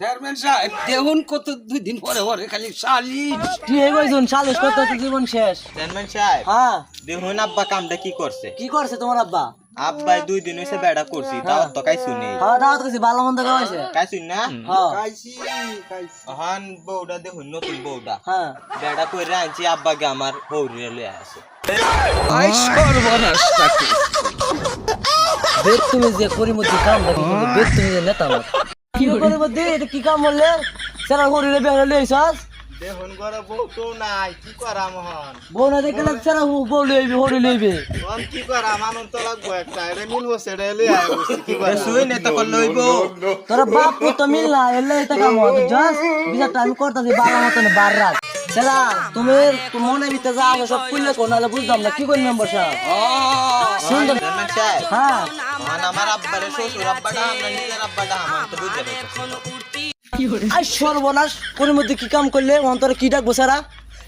Chairman সাহেব দেখুন কত দুই দিন পরে পরে খালি সালিশ। কি হয়ে গেছুন সালিশ করতে জীবন শেষ। চেয়ারম্যান সাহেব হ্যাঁ। দেখুন আব্বা কামটা কি করছে। কি করছে তোমার আব্বা? আব্বাই দুই দিন হয়েছে বেড়া করছি তাও তো কাইছু নেই হ্যাঁ দাওয়াত করছি ভালো মন্দ খাওয়াইছে কাইছু না? হ্যাঁ। হন বউটা দেখুন নতুন হ্যাঁ। বেড়া করে আনছি আব্বাকে আমার বউরে লয়ে তুমি যে করির মধ্যে কাম দেখি তুমি যে নেতা না কি করির মধ্যে এটা কি কাম বললে? সেরা করিলে বেহরে লইছাস দেখুন ঘরে বউ তো নাই কি করা মোহন বউ না দেখলে সেরা বউ লইবি হরি লইবি কোন কি করা মানুষ তো লাগবো একটা এটা মিল বসে এটা এলে আয় কি করা শুই নে তখন লইব তোরা বাপ তো মিল না এলে এটা কাম বুঝছাস? বিচারটা আমি করতেছি বাবার মতন বার রাত। সেরা তুমি তুমি মনে ভিতরে যা সব খুললে কোন বুঝতাম না কি করি মেম্বার সাহেব? সুন্দর হ্যাঁ। হন আমার আব্বারে শ্বশুর আব্বাটা আমরা নিজের আব্বাটা আমার তো বুঝতে আই সর্বনাশ করির মধ্যে কি কাম করলে অন্তরে কি ডাকবো সেরা?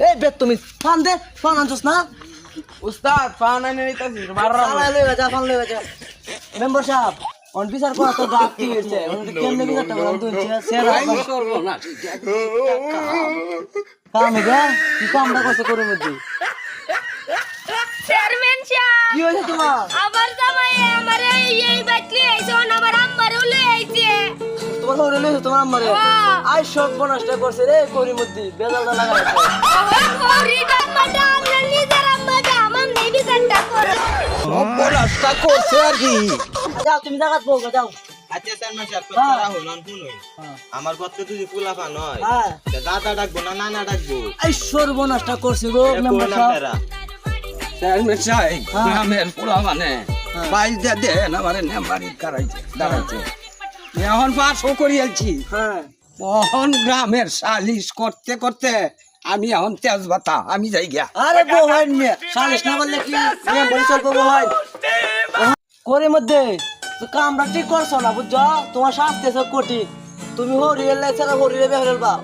এই বেদ তুমি ফান দে ফান আনছস না? উস্তাদ ফান এনে নিতেছি চালাই লইবা যা ফান লইবা যা। মেম্বার সাহেব অন বিচার করা তো গাছ কি হয়েছে কেমনে বিচারটা করলাম তুই সেরা সর্বনাশ। কাম? কাম হবে কি কামটা করছে করির মধ্যে? কি হয়েছে তোমার? আবার জামাই আমার এই আইছে আমার লই আইছে। তোমার হরে লইছে তোমার আম্মারে? হ্যাঁ। আই সব বনাসটা করছে রে করির মধ্যে বেজালটা লাগাইছে ওহন হরি আমরা নিজের আমার নেই বিচারটা করো করছে আর কি। যাও তুমি জায়গা পৌঁছো যাও। আচ্ছা হ্যাঁ। হ্যাঁ। আমার গত্তে যদি ফুলাফা নয় হ্যাঁ। দাদা ডাকবো না নানা ডাকবো? এই সর্বনাশটা করছে গো মেম্বার। গ্রামের মানে কখন গ্রামের সালিশ করতে করতে আমি এখন তেজবাতা আমি যাই গিয়া আরে সালিশ না করলে কি ভাই করে মধ্যে কামরা ঠিক করছ না বুঝছ তোমার শাস্তি কোটি তুমি হরিয়ে লেছে হরিয়ে বেহরের বাপ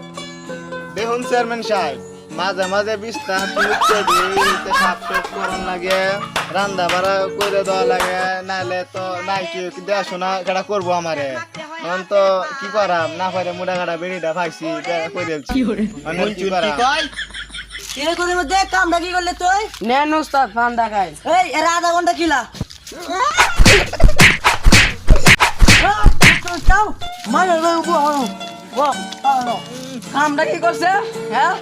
দেখুন চেয়ারম্যান সাহেব মাঝে মাঝে বিস্তার সাপ সাপ করন লাগে রান্না বাড়া করে দেওয়া লাগে নাহলে তো নাই কি দেখাশোনা এটা করব আমারে এখন তো কি করাম না পারে মুড়া কাটা বেড়িটা পাইছি করে দিচ্ছি মানে কি মঞ্জুর কি করাম কয় মধ্যে কামটা কি করলে তুই নেন উস্তাদ ফান দেখাই এই এরা আধা ঘণ্টা কিলা মানে কামটা কি করছে হ্যাঁ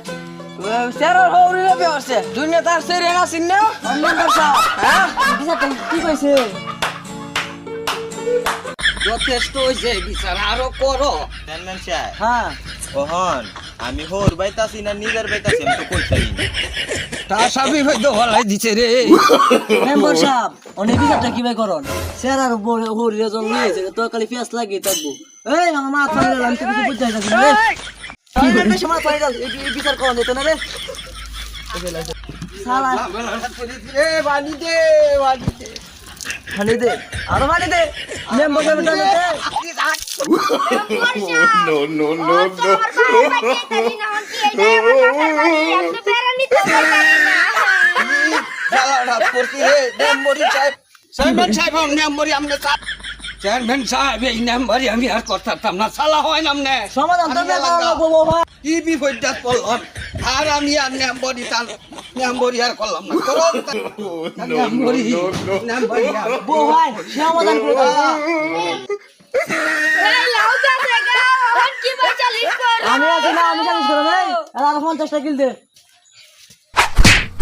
হৌরি হ্যাঁ কি যথেষ্ট হয়েছে বিচার আরও করো। চেয়ারম্যান সাহেব হ্যাঁ। আমি হোর বাইতাছি না নিজের বাইতাছি আমি তো কইতাই না। তা সাবি হলাই দিছে রে। মেম্বার সাহেব অনেক বিচারটা কীভাবে করন? স্যার আর হরিয়ে জন নিয়েছে তো খালি পেঁয়াজ লাগিয়ে থাকব। এই আমার মা পানি আমি তো কিছু বুঝতে করে? মা পানি ডাল বিচার করন দিত না রে শালা এ বানি দে বানি দে পানি দে আরও সাহেব সাহেব সাহেব নেম্বরি আমনে চেয়ারম্যান সাহেব এই নেম্বরি আমি আর করতাম না। সালা হয় সমাধান তো ভাই। কি বিপর্যাত পড়লাম আর আমি আর নেম্বরি তার নেম্বরি আর করলাম না। করো নেম্বরি নেম্বরি বউ ভাই সমাধান করে দাও। এই লাউ গাছে গা ওহন কি বাচালিস করো আমি আছি না আমি জানিস করে ভাই আর আরও পঞ্চাশটা কিল দে।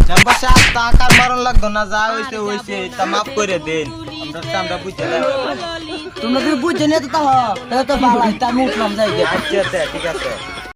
চেম্বার সাহেব টাকার মারণ লাগতো না যা হইছে হইছে তা মাফ করে দেন। তোমরা যদি বুঝে নিয়ে তো তাহলে তো ভালো আমি উঠলাম যাই আচ্ছা আচ্ছা, ঠিক আছে।